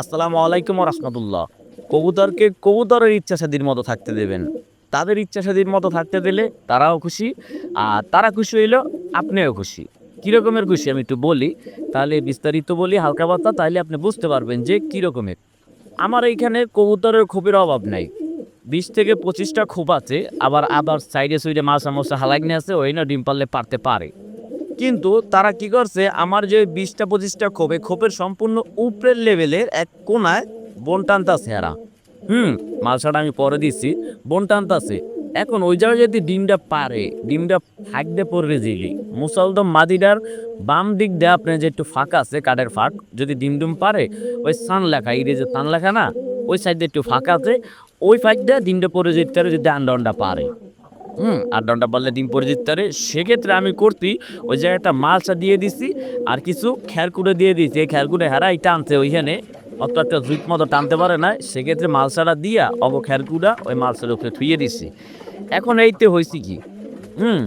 আসসালামু আলাইকুম রহমতুল্লাহ কবুতরকে কবুতরের ইচ্ছা স্বাধীন মতো থাকতে দেবেন। তাদের ইচ্ছা স্বাধীন মতো থাকতে দিলে তারাও খুশি, আর তারা খুশি হইল আপনিও খুশি। কীরকমের খুশি আমি একটু বলি, তাহলে বিস্তারিত বলি, হালকা পাতলা, তাহলে আপনি বুঝতে পারবেন যে কীরকমের আমার এইখানে কবুতরের খোপের অভাব নাই। বিশ থেকে পঁচিশটা খোপ আছে, আবার আবার সাইডে সুইডে মাছ মশা হালাগনে আছে, ওই না ডিম পারলে পারতে পারে। কিন্তু তারা কি করছে? আমার যে বিশটা, পঁচিশটা খোপে খোপের সম্পূর্ণ উপরের লেভেলের এক কোনায় বন টানতাছে এরা। হুম মালসাটা আমি পরে দিচ্ছি। বন টানতাছে। এখন ওই জায়গায় যদি ডিমটা পারে, ডিমটা ফাঁকতে পড়বে জিলি মুসলদম মাদিডার বাম দিক দিয়ে আপনার যে একটু ফাঁকা আছে, কাঠের ফাঁক, যদি ডিম ডিম পারে, ওই সান লেখা, এই যে তান লেখা না, ওই সাইডে একটু ফাঁকা আছে, ওই ফাঁক দিয়ে ডিমটা পরে যেতে যদি আন্ডা পারে। হুম, আর ডন্ডা পারলে ডিম পরে দিতে পারে। সেক্ষেত্রে আমি করতি ওই জায়গাটা মালসা দিয়ে দিছি, আর কিছু খেরকুড়ে দিয়ে দিয়েছি। এই খেরকুড়ে হারাই টানছে ওইখানে। অত একটা জুইট মতো টানতে পারে না। সেক্ষেত্রে মালসাটা দিয়া অব খেরকুড়া ওই মালসার উপরে থুইয়ে দিছি। এখন এইতে হয়েছে কি? হুম,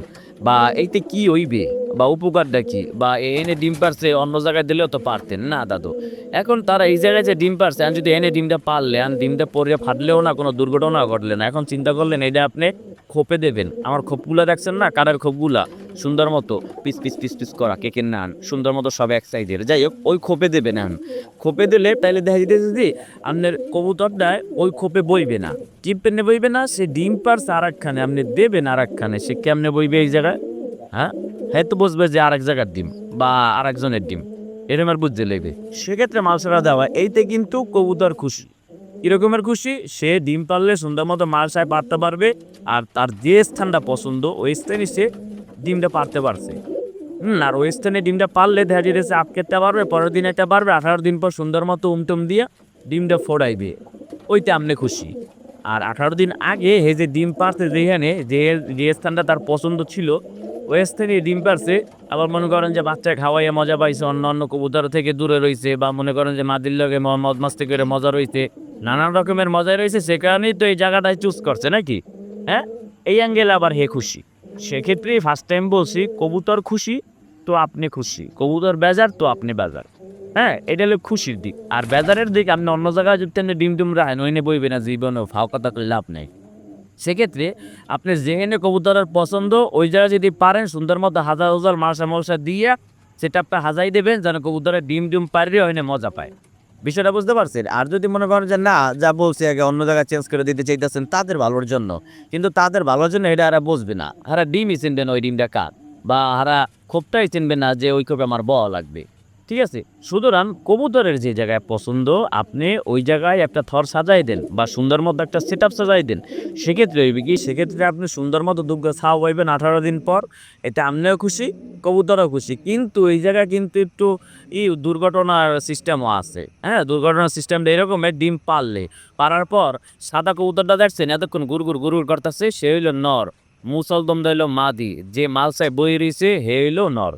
বা এইতে কি হইবে? বা উপকারটা কি বা এনে ডিম পারছে, অন্য জায়গায় দিলেও তো পারতেন। না, দাদু। এখন তারা এই জায়গায় যে ডিম পারছে, আর যদি এনে ডিমটা পারলে, আর ডিমটা পরে ফাটলেও না, কোনো দুর্ঘটনা ঘটলে না। এখন চিন্তা করলেন, এটা আপনি খোপে দেবেন। আমার খোপগুলা দেখছেন না? কাঠের খোপগুলা। সুন্দর মতো পিস পিস পিস পিস করা কেকের নান। সুন্দর মতো সব এক সাইজের। যাই হোক, ওই খোপে দেবেন এখন। খোপে দিলে তাইলে দেখা যেতেছে যে, আপনার কবুতরটায় ওই খোপে বইবে না। টিপেনে বইবে না, সে ডিম পারছে আর একখানে আপনি দেবেন আর একখানে সে কেমনে বইবে এই জায়গায়? হ্যাঁ? হ্যাঁ তো বুঝবে যে আরেক জায়গার ডিম বা আর একজনের ডিম। এরম আর বুঝতে লেগে সেক্ষেত্রে মালসারা দেওয়া এইতে কিন্তু কবুতর খুশি। কিরকমের খুশি, সে ডিম পারলে সুন্দর মতো মালসায় পারতে পারবে, আর তার যে স্থানটা পছন্দ, ওই স্থানে সে ডিমটা পারতে পারছে। হুম, আর ওই স্থানে ডিমটা পারলে দেখা যেতেছে আটকেতে পারবে, পরের দিন একটা পারবে, আঠারো দিন পর সুন্দর মতো উমটুম দিয়ে ডিমটা ফোড়াইবে। ওইতে আপনি খুশি। আর আঠারো দিন আগে হে যে ডিম পারছে যেখানে, যে যে স্থানটা তার পছন্দ ছিল ওই থেকে ডিম পারছে, আবার মনে করেন যে বাচ্চা খাওয়াইয়ে মজা পাইছে, অন্য অন্য কবুতর থেকে দূরে রয়েছে বা মনে করেন যে মাদির লগে ম- মদ মাস্তি করে মজা রয়েছে নানান রকমের মজা রয়েছে সে কারণেই তো এই জায়গাটায় চুজ করছে নাকি? হ্যাঁ? এই অ্যাঙ্গেল আবার হে খুশি। সেক্ষেত্রে ফার্স্ট টাইম বলছি, কবুতর খুশি তো আপনি খুশি, কবুতর বেজার তো আপনি বেজার। হ্যাঁ? এটা হলো খুশির দিক। আর বেজারের দিক, আপনি অন্য জায়গায় যদি ডিম ডিম রাখেন, ওইনে বইবে না জীবনে ফাও কথা লাভ নেই। সেক্ষেত্রে আপনি যেখানে কবুতরের পছন্দ, ওই জায়গায় যদি পারেন, সুন্দর মতো হাজার হাজার মাসা মশা দিয়ে সেটা আপনি হাজাই দেবেন, যেন কবুতরের ডিম ডিম পারলে ওইনে মজা পায়। বিষয়টা বুঝতে পারছেন? আর যদি মনে করেন যে, না, যা বলছি আগে অন্য জায়গায় চেঞ্জ করে দিতে চাইতেছেন, তাদের ভালোর জন্য। কিন্তু তাদের ভালোর জন্য এটা এরা বুঝবে না। হারা ডিমই চিনবে না ওই ডিমটা কার? বা হারা খোপটাই চিনবে না যে, ওই খোপে আমার বল লাগবে। ঠিক আছে? সুতরাং কবুতরের যে জায়গায় পছন্দ, আপনি ওই জায়গায় একটা থর সাজাই দেন বা সুন্দর মতো একটা সেট আপ সাজাই দেন। সেক্ষেত্রে হইবে কি? সেক্ষেত্রে আপনি সুন্দর মতো দুগ্গ ছাও হইবেন আঠারো দিন পর এতে আপনিও খুশি, কবুতরও খুশি। কিন্তু এই জায়গায় কিন্তু একটু ই দুর্ঘটনার সিস্টেমও আছে। হ্যাঁ দুর্ঘটনার সিস্টেমটা এরকম ডিম পারলে পারার পর সাদা কবুতরটা দেখছেন, এতক্ষণ গুরগুর গুরগুর করতেছে, সে হইল নর। মুসলদম হইল মাদি। যে মালসায় বই রয়েছে হে হইল নর।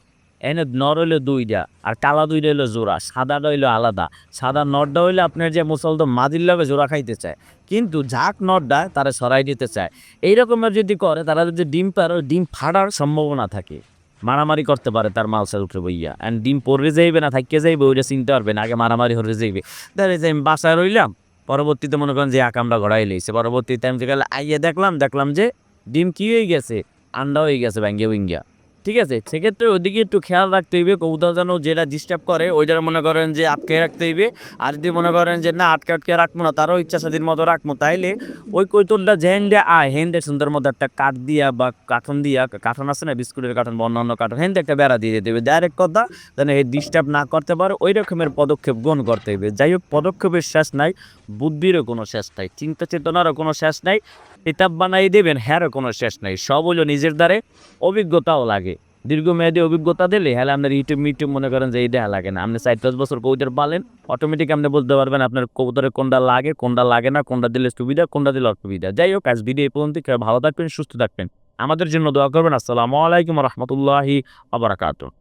এনে নর হইল দুইটা আর কালা দুইটা হইল জোড়া, সাদাটা হইল আলাদা। সাদা নরটা হইলে আপনার যে মুসলদম মাদির লগে জোড়া খাইতে চায়, কিন্তু ঝাঁক নরটা তারা সরাই দিতে চায়। এই রকমের যদি করে, তারা যদি ডিম পারে ডিম ফাটার সম্ভাবনা থাকে, মারামারি করতে পারে তার মালসার উপরে বইয়া। অ্যান্ড ডিম পড়ে যাইবে না থাকিয়ে যাইবে, ওইটা চিনতে পারবে না, আগে মারামারি হয়ে যাইবে। দেখা যায় আমি বাসায় রইলাম, পরবর্তীতে মনে করেন যে আকামটা গড়াই লইছে। পরবর্তীতে আমি যেখানে আইয়ে দেখলাম দেখলাম যে ডিম কি হয়ে গেছে, আন্ডা হয়ে গেছে ব্যাঙ্গে উইঙ্গিয়া ঠিক আছে? সেক্ষেত্রে ওদিকে একটু খেয়াল রাখতে হইবে, কবুতর যেন যেটা ডিস্টার্ব করে, ওইটার মনে করেন যে আটকে রাখতে হইবে। আর যদি মনে করেন যে না, আটকে আটকে রাখব না, তারও ইচ্ছা স্বাধীন মতো রাখব, তাইলে ওই কৈতলটা জেন্ডে আয় হেন্ডে সুন্দর মতো একটা কাঠ দিয়া বা কাঠন দিয়া, কাঠন আছে না, বিস্কুটের কাঠন বা অন্যান্য কাঠন হেন্ডে একটা বেড়া দিয়ে দিতে হবে ডাইরেক্ট কথা, যেন এই ডিস্টার্ব না করতে পারে, ওই রকমের পদক্ষেপ গ্রহণ করতে হইবে। যাই হোক, পদক্ষেপের শেষ নাই। বুদ্ধিরও কোনো শেষ নাই চিন্তা চেতনারও কোনো শেষ নাই, কিতাব বানাই দেবেন, হ্যারও কোনো শেষ নাই, সব হলো নিজের দ্বারে, অভিজ্ঞতাও লাগে। দীর্ঘমেয়াদী অভিজ্ঞতা দিলে হ্যাঁ আপনার ইউটিউব মিউটিউব মনে করেন যে এই দেখা লাগে না। আপনি চার পাঁচ বছর কবুতর পালেন অটোমেটিক আপনি বলতে পারবেন আপনার কবুতরে কোনটা লাগে কোনটা লাগে না, কোনটা দিলে সুবিধা, কোনটা দিলে অসুবিধা। যাই হোক, আজ ভিডিও এই পর্যন্ত ভালো থাকবেন, সুস্থ থাকবেন। আমাদের জন্য দোয়া করবেন। আসসালামু আলাইকুম রহমতুল্লাহি আবরাকাতুহ